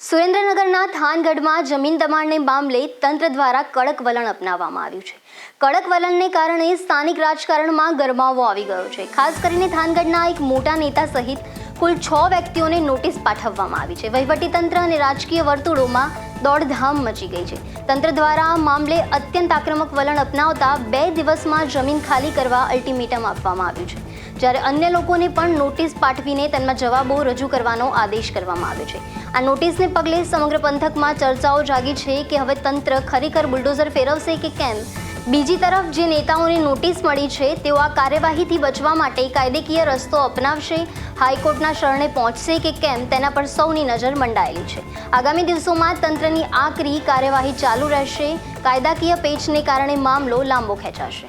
સુરેન્દ્રનગરના થાનગઢમાં જમીન દબાણને મામલે તંત્ર દ્વારા કડક વલણ અપનાવવામાં આવ્યું છે. કડક વલણને કારણે સ્થાનિક રાજકારણમાં ગરમાવો આવી ગયો છે. ખાસ કરીને થાનગઢના એક મોટા નેતા સહિત કુલ છ વ્યક્તિઓને નોટિસ પાઠવવામાં આવી છે. વહીવટીતંત્ર અને રાજકીય વર્તુળોમાં દોડધામ મચી ગઈ છે. તંત્ર દ્વારા મામલે અત્યંત આક્રમક વલણ અપનાવતા બે દિવસમાં જમીન ખાલી કરવા અલ્ટિમેટમ આપવામાં આવ્યું છે. જ્યારે અન્ય લોકોને પણ નોટિસ પાઠવીને તેમાં જવાબો રજૂ કરવાનો આદેશ કરવામાં આવ્યો છે. આ નોટિસને પગલે સમગ્ર પંથકમાં ચર્ચાઓ જાગી છે કે હવે તંત્ર ખરેખર બુલડોઝર ફેરવશે કે કેમ? બીજી તરફ જે નેતાઓને નોટિસ મળી છે, તેઓ આ કાર્યવાહીથી બચવા માટે કાયદેકીય રસ્તો અપનાવશે, હાઈકોર્ટના શરણે પહોંચશે કે કેમ તેના પર સૌની નજર મંડાયેલી છે. આગામી દિવસોમાં તંત્રની આકરી કાર્યવાહી ચાલુ રહેશે, કાયદાકીય પેચને કારણે મામલો લાંબો ખેંચાશે.